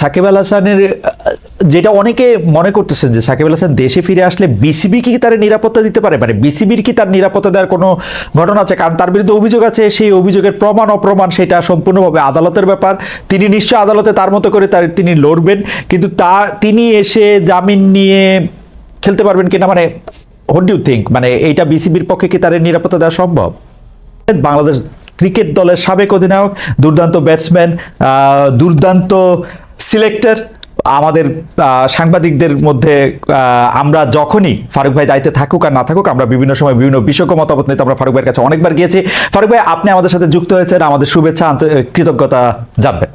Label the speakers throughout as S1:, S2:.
S1: সাকিব আল হাসানের যেটা অনেকে মনে করতেছেন যে সাকিব আল হাসান দেশে ফিরে আসলে বিসিবি কি তার নিরাপত্তা দিতে পারে? মানে বিসিবির কি তার নিরাপত্তা দেওয়ার কোনো ঘটনা আছে? কারণ তার বিরুদ্ধে অভিযোগ আছে, সেই অভিযোগের প্রমাণ অপ্রমাণ সেটা সম্পূর্ণভাবে আদালতের ব্যাপার। তিনি নিশ্চয় আদালতে তার মতো করে তার, তিনি লড়বেন, কিন্তু তার তিনি এসে জামিন নিয়ে খেলতে পারবেন কিনা? মানে হোয়াট ডু থিঙ্ক মানে এইটা বিসিবির পক্ষে কি তার নিরাপত্তা দেওয়া সম্ভব? বাংলাদেশ ক্রিকেট দলের সাবেক অধিনায়ক, দুর্দান্ত ব্যাটসম্যান দুর্দান্ত সিলেক্টর, আমাদের সাংবাদিকদের মধ্যে আমরা যখনই ফারুক ভাই দায়িত্বে থাকুক আর না থাকুক, আমরা বিভিন্ন সময় বিভিন্ন বিষয়ক মতামত নিতে আমরা ফারুক ভাইয়ের কাছে অনেকবার গিয়েছি। ফারুক ভাই, আপনি আমাদের সাথে যুক্ত হয়েছেন, আমাদের শুভেচ্ছা কৃতজ্ঞতা জানবেন।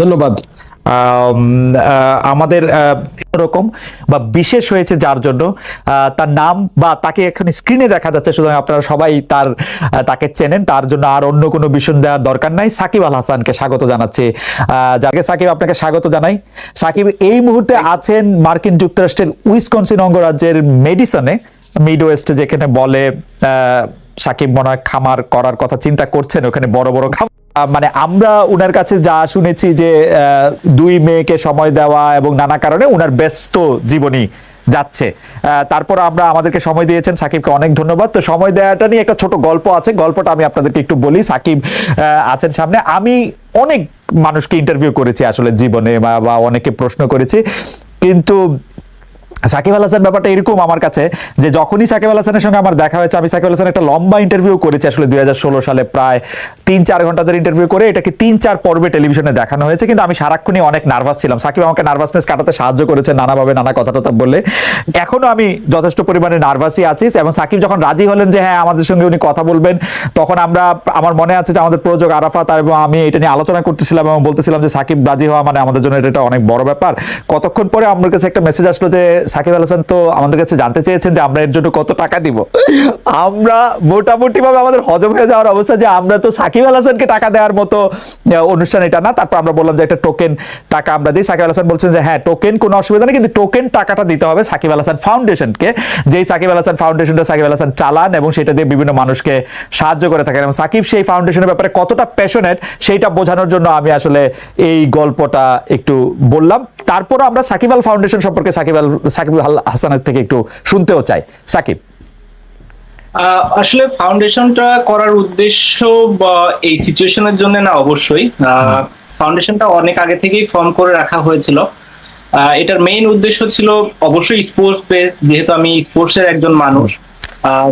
S2: ধন্যবাদ।
S1: আমাদের আহ, এরকম বা বিশেষ হয়েছে যার জন্য তার নাম বা তাকে এখানে স্ক্রিনে দেখা যাচ্ছে সুতরাং আপনারা সবাই তার তাকে চেনেন। তার জন্য আর অন্য কোনো বিষয় দেওয়ার দরকার নাই। সাকিব আল হাসানকে স্বাগত জানাচ্ছি। যাকে সাকিব আপনাকে স্বাগত জানাই। সাকিব এই মুহূর্তে আছেন মার্কিন যুক্তরাষ্ট্রের উইসকনসিন অঙ্গরাজ্যের মেডিসনে মিড ওয়েস্টে যেখানে বলে সাকিব মনে খামার করার কথা চিন্তা করছেন ওখানে বড় বড় খামার মানে আমরা উনার কাছে যা শুনেছি যে দুই মেয়েকে সময় দেওয়া এবং নানা কারণে উনার ব্যস্ত জীবনী যাচ্ছে। তারপর আমরা আমাদেরকে সময় দিয়েছেন সাকিবকে অনেক ধন্যবাদ। তো সময় দেওয়াটা নিয়ে একটা ছোট গল্প আছে। গল্পটা আমি আপনাদেরকে একটু বলি। সাকিব আছেন সামনে। আমি অনেক মানুষকে ইন্টারভিউ করেছি আসলে জীবনে বা অনেকে প্রশ্ন করেছি। কিন্তু সাকিব আল হাসান ব্যাপারটা এরকম আমার কাছে যে যখনই সাকিব আল হাসানের সঙ্গে আমার দেখা হয়েছে, আমি সাকিব আল হাসান একটা লম্বা ইন্টারভিউ করেছি আসলে দুই হাজার ষোলো সালে প্রায় তিন, চার ঘণ্টা ধরে ইন্টারভিউ করে এটাকে তিন, চার পর্বে টেলিভিশনে দেখানো হয়েছে। কিন্তু আমি সারাক্ষণই অনেক নার্ভাস ছিলাম। সাকিব আমাকে নার্ভাসনেস কাটাতে সাহায্য করেছে নানাভাবে নানা কথা টথা বলে। এখনও আমি যথেষ্ট পরিমাণে নার্ভাসই আছি এবং সাকিব যখন রাজি হলেন যে হ্যাঁ আমাদের সঙ্গে উনি কথা বলবেন, তখন আমরা, আমার মনে আছে যে আমাদের প্রযোজক আরাফাত আর এবং আমি এটা নিয়ে আলোচনা করতেছিলাম এবং বলতেছিলাম যে সাকিব রাজি হওয়া মানে আমাদের জন্য এটা অনেক বড় ব্যাপার। কতক্ষণ পরে আমার কাছে একটা মেসেজ আসলো যে সাকিব আল হাসান তো আমাদের কাছে জানতে চেয়েছেন যে আমরা এর জন্য কত টাকা দিব। আমরা মোটামুটি ভাবে আমাদের হজম হয়ে যাওয়ার অবস্থা যে আমরা তো সাকিব আল হাসানকে টাকা দেওয়ার মতো অনুষ্ঠান এটা না। তারপর আমরা বললাম যে একটা টোকেন টাকা আমরা দিই। সাকিব আল হাসান বলছেন যে হ্যাঁ টোকেন কোনো অসুবিধা নেই, কিন্তু টোকেন টাকাটা দিতে হবে সাকিব আল হাসান ফাউন্ডেশনকে যেই সাকিব আল হাসান ফাউন্ডেশনটা সাকিব আল হাসান চালান এবং সেটা দিয়ে বিভিন্ন মানুষকে সাহায্য করে থাকেন। এবং সাকিব সেই ফাউন্ডেশনের ব্যাপারে কতটা প্যাশনেট সেইটা বোঝানোর জন্য আমি আসলে এই গল্পটা একটু বললাম। তারপর আমরা সাকিব আল ফাউন্ডেশন সম্পর্কে সাকিব আল সাকিব আল হাসানের থেকে একটু শুনতেও চাই। সাকিব।
S3: আসলে ফাউন্ডেশনটা করার উদ্দেশ্য বা এই সিচুয়েশনের জন্য না অবশ্যই। ফাউন্ডেশনটা অনেক আগে থেকেই ফর্ম করে রাখা হয়েছিল। এটার মেইন উদ্দেশ্য ছিল অবশ্যই স্পোর্টস বেস যেহেতু আমি স্পোর্টস এর একজন মানুষ।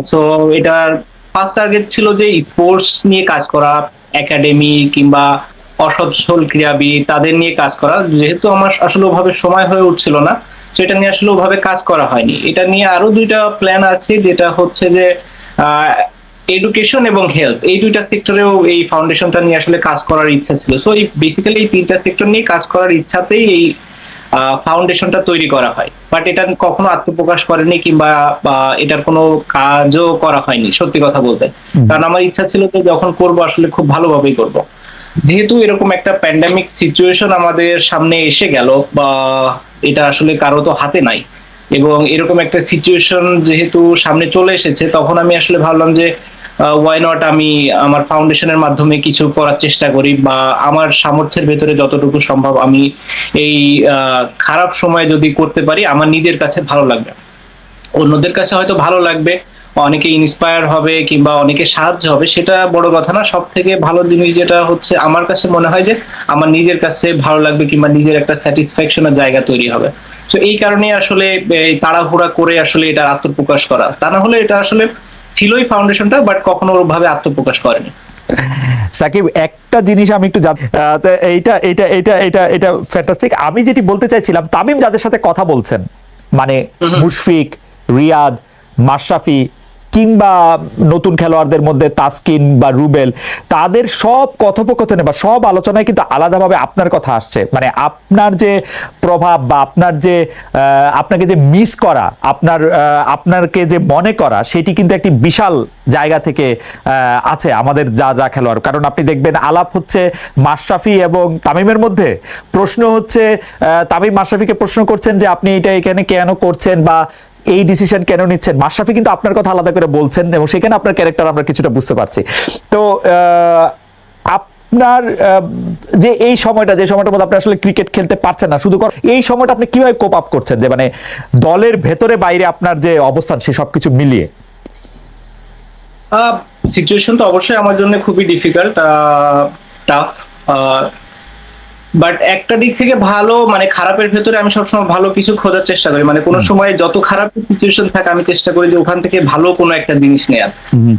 S3: সো এটার ফার্স্ট টার্গেট ছিল যে স্পোর্টস নিয়ে কাজ করা একাডেমি কিংবা অসচ্ছল ক্রীড়াবিদ তাদের নিয়ে কাজ করা। যেহেতু আমার আসলে ওভাবে সময় হয়ে উঠছিল না তো এটা নিয়ে আসলে ওভাবে কাজ করা হয়নি। এটা নিয়ে আরও দুইটা প্ল্যান আছে যেটা হচ্ছে যে এডুকেশন এবং হেলথ এই দুইটা সেক্টরেও এই ফাউন্ডেশনটা নিয়ে আসলে কাজ করার ইচ্ছা ছিল। সো এই বেসিক্যালি এই তিনটা সেক্টর নিয়ে কাজ করার ইচ্ছাতেই এই ফাউন্ডেশনটা তৈরি করা হয়। বাট এটা কখনো আত্মপ্রকাশ করেনি কিংবা এটার কোনো কাজও করা হয়নি সত্যি কথা বলতে। কারণ আমার ইচ্ছা ছিল যে যখন করব আসলে খুব ভালোভাবেই করব। যেহেতু এরকম একটা প্যান্ডামিক সিচুয়েশন আমাদের সামনে এসে গেল বা এটা আসলে কারও তো হাতে নাই, এবং এরকম একটা সিচুয়েশন যেহেতু সামনে চলে এসেছে, তখন আমি আসলে ভাবলাম যে ওয়াই নট আমি আমার ফাউন্ডেশনের মাধ্যমে কিছু করার চেষ্টা করি বা আমার সামর্থ্যের ভেতরে যতটুকু সম্ভব আমি এই খারাপ সময় যদি করতে পারি, আমার নিজের কাছে ভালো লাগবে। অন্যদের কাছে হয়তো ভালো লাগবে অনেকে ইন্সপায়ার হবে কিংবা অনেকে সাহায্য হবে সেটা বড় কথা না। সব থেকে ভালো জিনিস যেটা হচ্ছে আমার কাছে মনে হয় যে আমার নিজের কাছে ভালো লাগবে কিংবা নিজের একটা স্যাটিসফ্যাকশনের জায়গা তৈরি হবে। তো এই কারণে আসলে তাড়াহুড়া করে আসলে এটা আত্মপ্রকাশ করা। তা না হলে এটা আসলে ছিলই ফাউন্ডেশনটা বাট কখনো ওভাবে আত্মপ্রকাশ করেনি।
S1: সাকিব একটা জিনিস আমি একটু এইটা এটা এইটা এটা এটা ফ্যান্টাস্টিক আমি যেটি বলতে চাইছিলাম তামিম যাদের সাথে কথা বলছেন মানে মুশফিক রিয়াদ মাশরাফি কিংবা নতুন খেলোয়াড়দের মধ্যে তাসকিন বা রুবেল, তাদের সব কথোপকথনে বা সব আলোচনায় কিন্তু আলাদাভাবে আপনার কথা আসছে। মানে আপনার যে প্রভাব বা আপনার যে আপনাকে যে মিস করা, আপনার আপনাকে যে মনে করা, সেটি কিন্তু একটি বিশাল জায়গা থেকে আছে আমাদের যা যা খেলোয়াড়। কারণ আপনি দেখবেন আলাপ হচ্ছে মাশরাফি এবং তামিমের মধ্যে। প্রশ্ন হচ্ছে তামিম মাশরাফিকে প্রশ্ন করছেন যে আপনি এটা এখানে কেন করছেন বা এই ডিসিশন কেন নিচ্ছেন? মাশরাফি কিন্তু আপনার কথা আলাদা করে বলছেন এবং সেখানে আপনার ক্যারেক্টার আমরা কিছুটা বুঝতে পারছি। তো আপনার যে এই সময়টা, যে সময়টার মধ্যে আপনি আসলে ক্রিকেট খেলতে পারছেন না, শুধু এই সময়টা আপনি কীভাবে কোপ আপ করছেন? যে মানে দলের ভেতরে বাইরে আপনার যে অবস্থান, সে সবকিছু মিলিয়ে।
S3: সিচুয়েশন তো অবশ্যই আমার জন্য খুবই ডিফিকাল্ট টাফ বাট একটা দিক থেকে ভালো মানে খারাপের ভেতরে আমি সবসময় ভালো কিছু খোঁজার চেষ্টা করি। মানে কোনো সময় যত খারাপ সিচুয়েশন থাকে আমি চেষ্টা করি যে ওখান থেকে ভালো কোনো একটা জিনিস নেয়ার।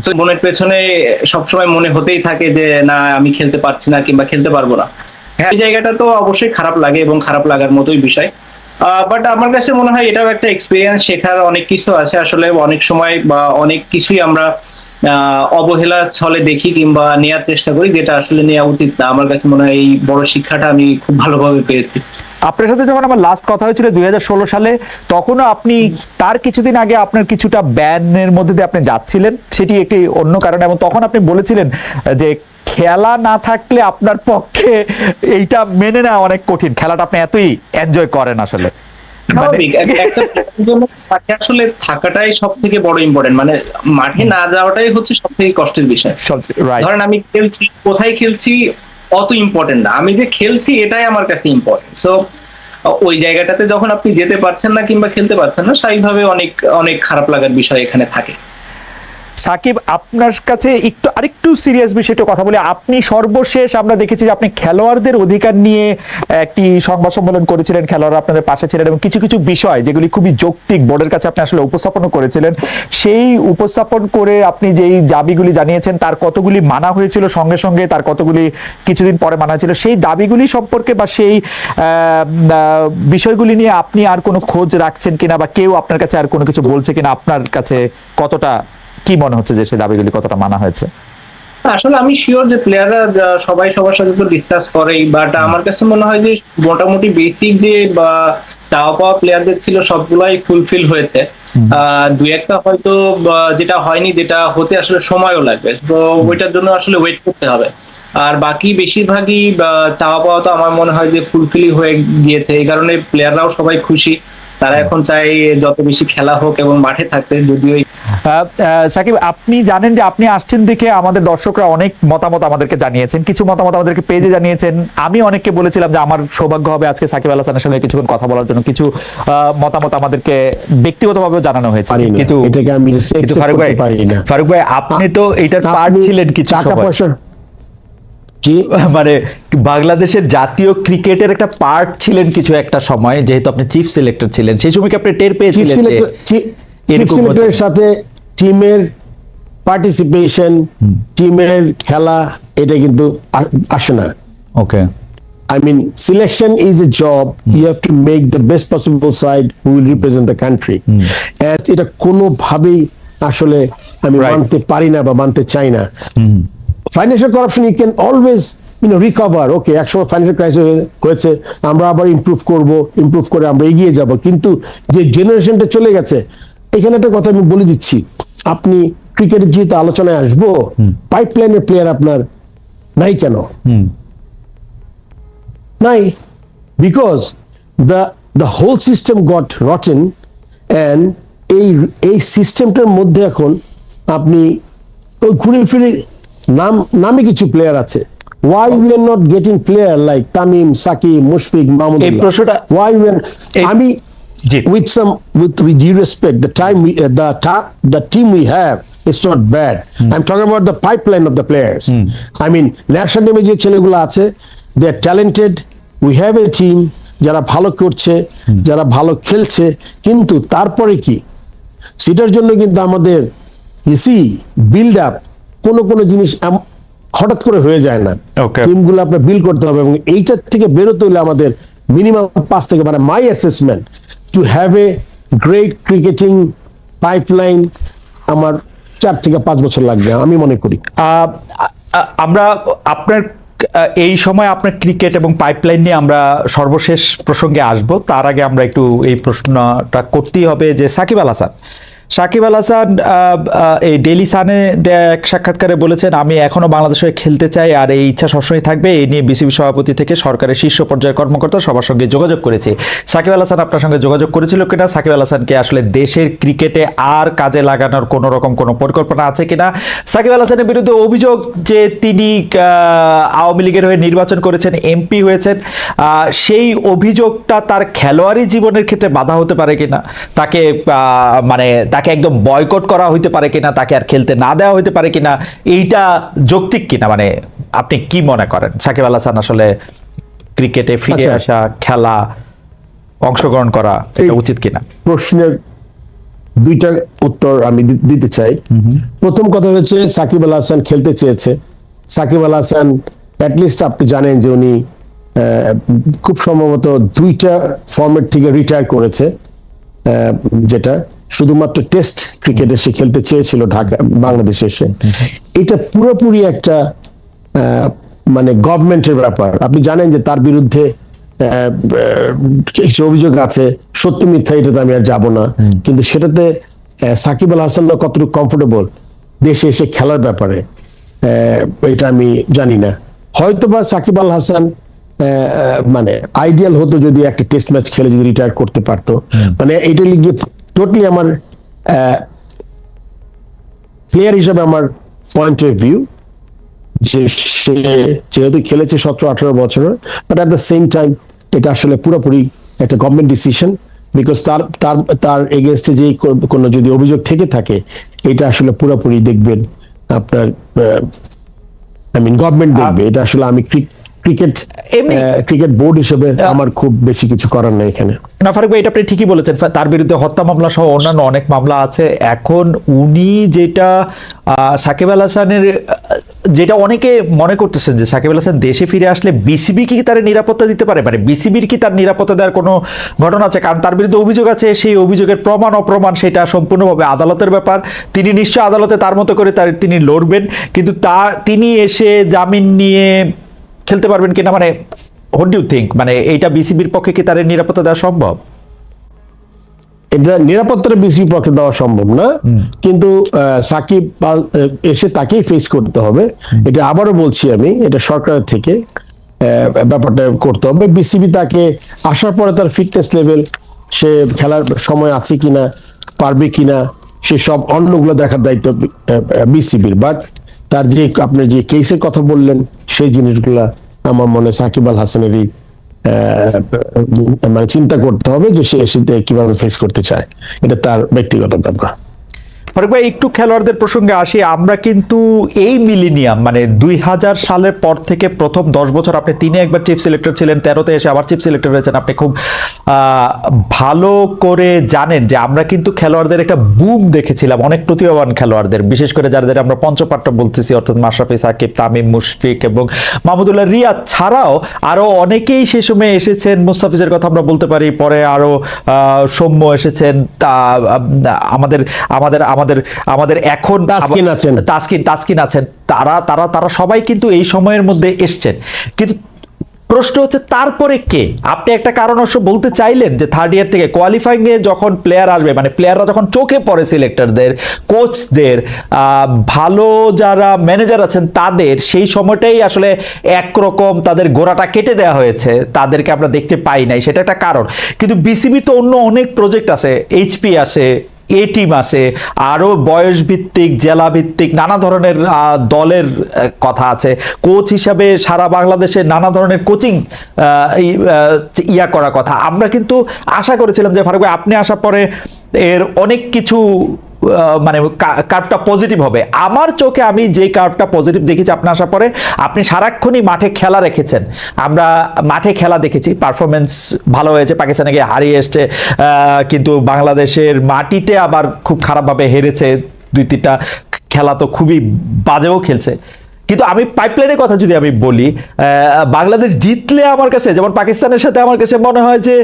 S3: তো মনের পেছনে সবসময় মনে হতেই থাকে যে না আমি খেলতে পারছি না কিংবা খেলতে পারব না। হ্যাঁ। এই জায়গাটা তো অবশ্যই খারাপ লাগে এবং খারাপ লাগার মতোই বিষয়। বাট আমার কাছে মনে হয় এটাও একটা এক্সপিরিয়েন্স শেখার অনেক কিছু আছে। আসলে অনেক সময় বা অনেক কিছুই আমরা অবহেলা ছলে দেখি কিংবা নেয়ার চেষ্টা করি, যেটা আসলে নেওয়া উচিত না। আমার কাছে মনে হয় এই বড় শিক্ষাটা আমি খুব ভালোভাবে পেয়েছি।
S1: আপনার সাথে যখন আমার লাস্ট কথা হয়েছিল দুই সালে, তখনও আপনি তার কিছুদিন আগে আপনার কিছুটা ব্যানের মধ্যে দিয়ে আপনি যাচ্ছিলেন, সেটি একটি অন্য কারণে। এবং তখন আপনি বলেছিলেন যে খেলা না থাকলে আপনার পক্ষে এইটা মেনে নেওয়া অনেক কঠিন। খেলাটা আপনি এতই এনজয় করেন আসলে।
S3: স্বাভাবিক। মাঠে আসলে থাকাটাই সব থেকে বড় ইম্পর্টেন্ট মানে মাঠে না যাওয়াটাই হচ্ছে সব থেকে কষ্টের বিষয়। ধরেন আমি খেলছি কোথায় খেলছি অত ইম্পর্টেন্ট না। আমি যে খেলছি এটাই আমার কাছে ইম্পর্টেন্ট সো ওই জায়গাটাতে যখন আপনি যেতে পারছেন না কিংবা খেলতে পারছেন না স্বাভাবিকভাবে অনেক অনেক খারাপ লাগার বিষয় এখানে থাকে।
S1: সাকিব, আপনার কাছে একটু, আরেকটু সিরিয়াস বিষয়টা কথা বলি। আপনি সর্বশেষ আমরা দেখেছি যে আপনি খেলোয়াড়দের অধিকার নিয়ে একটি সংবাদ সম্মেলন করেছিলেন, খেলোয়াড়রা আপনাদের পাশে ছিলেন এবং কিছু কিছু বিষয় যেগুলি খুবই যৌক্তিক বোর্ডের কাছে আপনি আসলে উপস্থাপন করেছিলেন। সেই উপস্থাপন করে আপনি যেই দাবিগুলি জানিয়েছেন, তার কতগুলি মানা হয়েছিল সঙ্গে সঙ্গে, তার কতগুলি কিছুদিন পরে মানা হয়েছিল সেই দাবিগুলি সম্পর্কে বা সেই বিষয়গুলি নিয়ে আপনি আর কোনো খোঁজ রাখছেন কিনা বা কেউ আপনার কাছে আর কোনো কিছু বলছে কিনা, আপনার কাছে কতটা কি মনে হচ্ছে যে সেই দাবিগুলি কতটা মানা হয়েছে?
S3: আসলে আমি শিওর যে প্লেয়াররা সবাই সবার সাথে তো ডিসকাস করেই বাট আমার কাছে মনে হয় যে মোটামুটি বেসিক যে বা চাওয়া পাওয়া প্লেয়ারদের ছিল সবগুলাই ফুলফিল হয়েছে। দুই একটা হয়তো যেটা হয়নি যেটা হতে আসলে সময়ও লাগবে। তো ওইটার জন্য আসলে ওয়েট করতে হবে। আর বাকি বেশিরভাগই চাওয়া পাওয়া তো আমার মনে হয় যে ফুলফিলই হয়ে গিয়েছে। এই কারণে প্লেয়াররাও সবাই খুশি। তারা এখন চায় যত বেশি খেলা হোক এবং মাঠে থাকতে যদিও
S1: সাকিব আপনি জানেন যে আপনি আসছেন দেখে আমাদের দর্শকরা অনেক মতামত আমাদেরকে জানিয়েছেন কিছু মতামত আমাদেরকে পেজে জানিয়েছেন। আমি অনেককে বলেছিলাম যে আমার সৌভাগ্য হবে আজকে সাকিব আল হাসানের সঙ্গে কিছুক্ষণ কথা বলার জন্য। কিছু মতামত আমাদেরকে ব্যক্তিগতভাবেও জানানো হয়েছে। কিন্তু ফারুক ভাই ফারুক ভাই আপনি তো এইটার পার্ট ছিলেন কিছু
S2: কি
S1: মানে বাংলাদেশের জাতীয় ক্রিকেটের একটা পার্ট ছিলেন কিছু একটা সময় যেহেতু আপনি চিফ সিলেক্টর ছিলেন। সেই সময় কি আপনি টের পেয়েছিলেন যে
S2: চিফ সিলেক্টরের সাথে টিমের পার্টিসিপেশন টিমের খেলা এটা কিন্তু আসে না।
S1: ওকে
S2: I mean, selection is a job. You have to make the best possible side who will represent the country. And এটা কোনোভাবেই আসলে আমি. মানতে পারি না বা মানতে চাই না। Financial corruption you can always you know recover okay একসময় ফাইন্যান্সিয়াল ক্রাইসিস হয়েছে আমরা আবার ইমপ্রুভ করব ইমপ্রুভ করে আমরা এগিয়ে যাব। কিন্তু যে জেনারেশনটা চলে গেছে এখানে একটা কথা আমি বলে দিচ্ছি। আপনি ক্রিকেটের যেহেতু আলোচনায় আসব পাইপলাইনের প্লেয়ার আপনার নাই কেন? নাই। Because the the whole system got rotten and এই এই সিস্টেমটার মধ্যে এখন আপনি ওই ঘুরে ফিরে নাম নামে কিছু প্লেয়ার আছে। Why we are not getting player like Tamim Shakib Mushfiq Mahmud
S1: এই প্রশ্নটা-
S2: ওয়াই উই
S1: এই-
S2: আমি
S1: জি।
S2: with some with with due respect the time we uh, the ta- the team we have it's not bad i'm talking about the pipeline of the players i mean national টিমে যে ছেলেগুলো আছে they are talented we have a team যারা ভালো করছে যারা ভালো খেলছে কিন্তু তারপরে কি সেটার জন্য কিন্তু আমাদের ইসি বিল্ড আপ কোনো কোনো জিনিস এম- হঠাৎ করে হয়ে যায় না
S1: Okay.
S2: টিমগুলো আপনার বিল্ড করতে হবে এবং এইটার থেকে বেরোতে হলে আমাদের মিনিমাম পাঁচ থেকে মানে my assessment to have a great cricketing pipeline আমার চার থেকে পাঁচ বছর লাগবে, আমি মনে করি।
S1: আমরা আপনার এই সময় আপনার ক্রিকেট এবং পাইপলাইন নিয়ে আমরা সর্বশেষ প্রসঙ্গে আসব। তার আগে আমরা একটু এই প্রশ্নটা করতেই হবে যে সাকিব আল হাসান সাকিব আল হাসান এই ডেলি সানে এক সাক্ষাৎকারে বলেছেন, আমি এখনও বাংলাদেশ খেলতে চাই আর এই ইচ্ছা সবসময় থাকবে। এই নিয়ে বিসিবি সভাপতি থেকে সরকারের শীর্ষ পর্যায়ের কর্মকর্তা সবার সঙ্গে যোগাযোগ করেছি। সাকিব আল হাসান আপনার সঙ্গে যোগাযোগ করেছিল কিনা? সাকিব আল হাসানকে আসলে দেশের ক্রিকেটে আর কাজে লাগানোর কোনো রকম কোনো পরিকল্পনা আছে কিনা? সাকিব আল হাসানের বিরুদ্ধে অভিযোগ যে তিনি আওয়ামী লীগের হয়ে নির্বাচন করেছেন, এমপি হয়েছেন সেই অভিযোগটা তার খেলোয়াড়ি জীবনের ক্ষেত্রে বাধা হতে পারে কিনা? তাকে মানে তাকে একদম বয়কট করা হইতে পারে কিনা তাকে আর খেলতে না দেওয়া হইতে পারে কিনা এইটা যৌক্তিক কিনা? মানে আপনি কি মনে করেন? সাকিব আল হাসান আসলে ক্রিকেটে ফিরে
S2: আচ্ছা।
S1: আসা খেলা অংশগ্রহণ করা এটা উচিত কিনা?
S2: প্রশ্নের দুইটা উত্তর আমি দিতে চাই। প্রথম কথা হচ্ছে সাকিব আল হাসান খেলতে চেয়েছে। সাকিব আল হাসান অ্যাটলিস্ট আপনি জানেন যে উনি খুব সম্ভবত দুইটা ফর্মেট থেকে রিটায়ার করেছে যেটা। শুধুমাত্র টেস্ট ক্রিকেটে সে খেলতে চেয়েছিল ঢাকা বাংলাদেশে এসে। এটা পুরোপুরি একটা মানে গভর্নমেন্টের ব্যাপার। আপনি জানেন যে তার বিরুদ্ধে কিছু অভিযোগ আছে সত্য মিথ্যা এটাতে আমি আর যাব না। কিন্তু সেটাতে সাকিব আল হাসানরা কতটুকু কমফোর্টেবল দেশে এসে খেলার ব্যাপারে আহ, এটা আমি জানি না। হয়তো বা সাকিব আল হাসান মানে আইডিয়াল হতো যদি একটা টেস্ট ম্যাচ খেলে যদি রিটায়ার করতে পারতো। মানে এটা লিগে টোটালি আমার প্লেয়ার হিসাবে আমার পয়েন্ট অফ ভিউ যে সে যেহেতু খেলেছে সতেরো আঠারো বছরের but at the same time এটা আসলে পুরোপুরি একটা গভর্নমেন্ট ডিসিশন বিকজ তার তার তার এগেনস্টে যে কোনো যদি অভিযোগ থেকে থাকে এটা আসলে পুরোপুরি দেখবেন আপনার আই মিন গভর্নমেন্ট দেখবে এটা আসলে আমি ক্রিকেট ক্রিকেট বোর্ড হিসেবে আমার খুব বেশি কিছু করার নেই এখানে।
S1: না ফারুক ভাই এটা আপনি ঠিকই বলেছেন। তার বিরুদ্ধে হত্যা মামলা সহ অন্যান্য অনেক মামলা আছে। এখন উনি যেটা সাকিব আল হাসানের যেটা অনেকে মনে করতেছেন যে সাকিব আল হাসান দেশে ফিরে আসলে বিসিবি কি তার নিরাপত্তা দিতে পারে? মানে বিসিবির কি তার নিরাপত্তা দেওয়ার কোনো ঘটনা আছে? কারণ তার বিরুদ্ধে অভিযোগ আছে সেই অভিযোগের প্রমাণ অপ্রমাণ সেটা সম্পূর্ণভাবে আদালতের ব্যাপার। তিনি নিশ্চয় আদালতে তার মতো করে তার তিনি লড়বেন। কিন্তু তার তিনি এসে জামিন নিয়ে খেলতে পারবেন কিনা? মানে হোয়াট ডু থিঙ্ক মানে এইটা বিসিবির পক্ষে কি তার নিরাপত্তা দেওয়া সম্ভব?
S2: এটা নিরাপত্তার বিসিবি পক্ষে দেওয়া সম্ভব না। কিন্তু সাকিব এসে তাকেই ফেস করতে হবে। এটা আবারও বলছি আমি এটা সরকারের থেকে ব্যাপারটা করতে হবে। বিসিবি তাকে আসার পরে তার ফিটনেস লেভেল সে খেলার সময় আছে কিনা পারবে কিনা সে সব অন্যগুলো দেখার দায়িত্ব বিসিবির। বাট তার যে আপনি যে কেসের কথা বললেন, সেই জিনিসগুলা আমার মনে সাকিব আল হাসানেরই মানে চিন্তা করতে হবে যে সে কীভাবে ফেস করতে চায়। এটা তার ব্যক্তিগত ব্যাপার।
S1: ফারুক ভাই একটু খেলোয়াড়দের প্রসঙ্গে আসি। আমরা কিন্তু এই মিলিনিয়াম মানে দুই হাজার সালের পর থেকে প্রথম দশ বছর আপনি তিনে একবার চিফ সিলেক্টর ছিলেন তেরোতে এসে আবার চিফ সিলেক্টর হয়েছেন। আপনি খুব ভালো করে জানেন যে আমরা কিন্তু খেলোয়াড়দের একটা বুম দেখেছিলাম অনেক প্রতিভাবান খেলোয়াড়দের। বিশেষ করে যাদের আমরা পঞ্চপাট্য বলতেছি অর্থাৎ মাশরাফি সাকিব তামিম মুশফিক এবং মাহমুদুল্লাহ রিয়াদ ছাড়াও আরও অনেকেই সে সময় এসেছেন। মুস্তাফিজের কথা আমরা বলতে পারি পরে আরও আহ, সৌম্য এসেছেন। তা আমাদের আমাদের আমাদের আমাদের আমাদের এখন
S2: তাসকিন আছেন।
S1: তাসকিন তাসকিন আছেন। তারা তারা তারা সবাই কিন্তু এই সময়ের মধ্যে এসছেন। কিন্তু প্রশ্ন হচ্ছে তারপরে কে? আপনি একটা কারণ অবশ্য বলতে চাইলেন যে থার্ড ইয়ার থেকে কোয়ালিফাইং এ যখন প্লেয়ার আসবে মানে প্লেয়াররা যখন চোখে পড়ে সিলেক্টরদের কোচদের ভালো যারা ম্যানেজার আছেন তাদের সেই সময়টাই আসলে একরকম তাদের গোড়াটা কেটে দেওয়া হয়েছে। তাদেরকে আমরা দেখতে পাই নাই সেটা একটা কারণ। কিন্তু বিসিবির তো অন্য অনেক প্রজেক্ট আছে এইচপি আসে এ মাসে আসে আরও বয়স ভিত্তিক জেলা ভিত্তিক নানা ধরনের দলের কথা আছে। কোচ হিসাবে সারা বাংলাদেশে নানা ধরনের কোচিং ইয়া করা কথা। আমরা কিন্তু আশা করেছিলাম যে ফারুক ভাই, আপনি আসার পরে এর অনেক কিছু মানে কার্ভটা পজিটিভ হবে। আমার চোখে আমি যে কার্ভটা পজিটিভ দেখেছি আপনার আসার পরে, আপনি সারাক্ষণই মাঠে খেলা রেখেছেন। আমরা মাঠে খেলা দেখেছি পারফরমেন্স ভালো হয়েছে, পাকিস্তানে গিয়ে হারিয়ে এসছে কিন্তু বাংলাদেশের মাটিতে আবার খুব খারাপভাবে হেরেছে। দুই তিনটা খেলা তো খুবই বাজেও খেলছে। কিন্তু আমি পাইপলাইনের কথা যদি আমি বলি বাংলাদেশ জিতলে আমার কাছে যেমন পাকিস্তানের সাথে আমার কাছে মনে হয় যে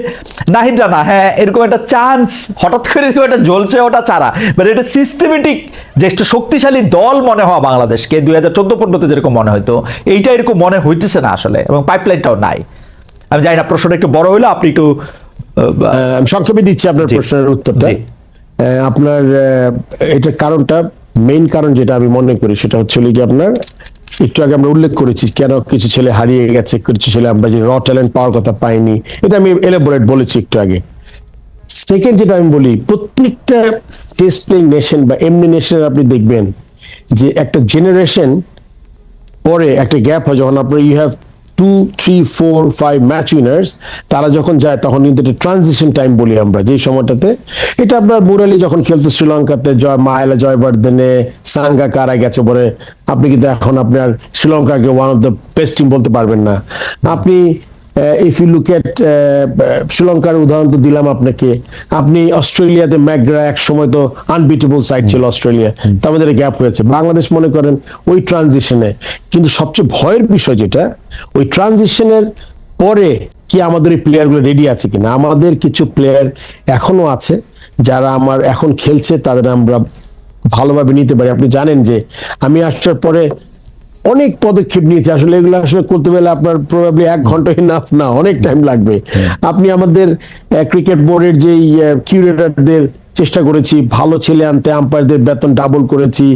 S1: নাহিদ রানা হ্যাঁ এরকম একটা চান্স হঠাৎ করে এরকম একটা জ্বলছে ওটা ছাড়া। মানে এটা সিস্টেমেটিক যে একটা শক্তিশালী দল মনে হওয়া বাংলাদেশকে দুই হাজার চোদ্দ পনেরোতে যেরকম মনে হতো এইটা এরকম মনে হইতেছে না আসলে এবং পাইপলাইনটাও নাই। আমি জানি না প্রশ্নটা একটু বড় হইল আপনি একটু
S2: সংক্ষেপে দিচ্ছি আপনার প্রশ্নের উত্তরটা। আপনার এটার কারণটা মেইন কারণ যেটা আমি মনে করি সেটা হচ্ছে কি আপনার, একটু আগে আমরা উল্লেখ করেছি কেন কিছু ছেলে হারিয়ে গেছে, কিছু ছেলে আমরা যে র ট্যালেন্ট পাওয়ার কথা পাইনি, এটা আমি এলাবোরেট বলেছি একটু আগে। সেকেন্ড যেটা আমি বলি, প্রত্যেকটা টেস্ট প্লেইং নেশন বা এমনি নেশনের আপনি দেখবেন যে একটা জেনারেশন পরে একটা গ্যাপ হয় যখন আপনার you have two three four five match winners তারা যখন যায়, তখন কিন্তু একটা ট্রানজিশন টাইম বলি আমরা, যে সময়টাতে। এটা আপনার মুরালি যখন খেলতো শ্রীলঙ্কাতে, জয় মায়েলা জয়বর্ধনে, সাঙ্গা কারা গেছে পরে আপনি কিন্তু এখন আপনার শ্রীলঙ্কাকে one of the best team বলতে পারবেন না। আপনি ইফ ইউ লুক এট শ্রীলঙ্কার উদাহরণ তো দিলাম আপনাকে। আপনি অস্ট্রেলিয়াতে ম্যাকগ্রা এক সময় তো আনবিটেবল সাইড ছিল অস্ট্রেলিয়া। তার মধ্যে গ্যাপ হয়েছে। বাংলাদেশ মনে করেন ওই ট্রানজিশনে কিন্তু সবচেয়ে ভয়ের বিষয় যেটা ওই ট্রানজিশনের পরে কি আমাদের এই প্লেয়ারগুলো রেডি আছে কিনা? আমাদের কিছু প্লেয়ার এখনও আছে যারা আমার এখন খেলছে তাদের আমরা ভালোভাবে নিতে পারি। আপনি জানেন যে আমি আসার পরে অনেক পদক্ষেপ নিয়েছে। আসলে এগুলো আসলে করতে গেলে আপনার প্রবাবলি এক ঘণ্টা নাফ না অনেক টাইম লাগবে। আপনি আমাদের ক্রিকেট বোর্ডের যেই কিউরেটারদের চেষ্টা করেছি ভালো ছেলে আনতে আম্পায়ারদের বেতন ডাবল করেছি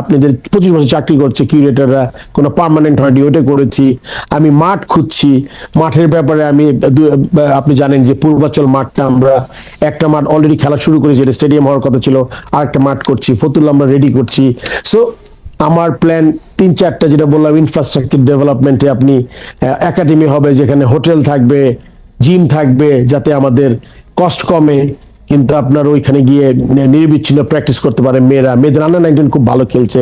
S2: আপনাদের পঁচিশ বছর চাকরি করছে কিউরেটাররা কোনো পার্মানেন্ট হয়নি ওটা করেছি। আমি মাঠ খুঁজছি মাঠের ব্যাপারে আমি আপনি জানেন যে পূর্বাচল মাঠটা আমরা একটা মাঠ অলরেডি খেলা শুরু করেছি এটা স্টেডিয়াম হওয়ার কথা ছিল আরেকটা মাঠ করছি ফতুল্লা আমরা রেডি করছি। সো আমার প্ল্যান তিন চারটা যেটা বললাম ইনফ্রাস্ট্রাকচার ডেভেলপমেন্টে আপনি একাডেমি হবে যেখানে হোটেল থাকবে জিম থাকবে, যাতে আমাদের কস্ট কমে, কিন্তু আপনার ওইখানে গিয়ে নির্বিচ্ছিন্ন প্র্যাকটিস করতে পারে মেয়েরা। মেয়েদের আন্ডার নাইনটিন খুব ভালো খেলছে।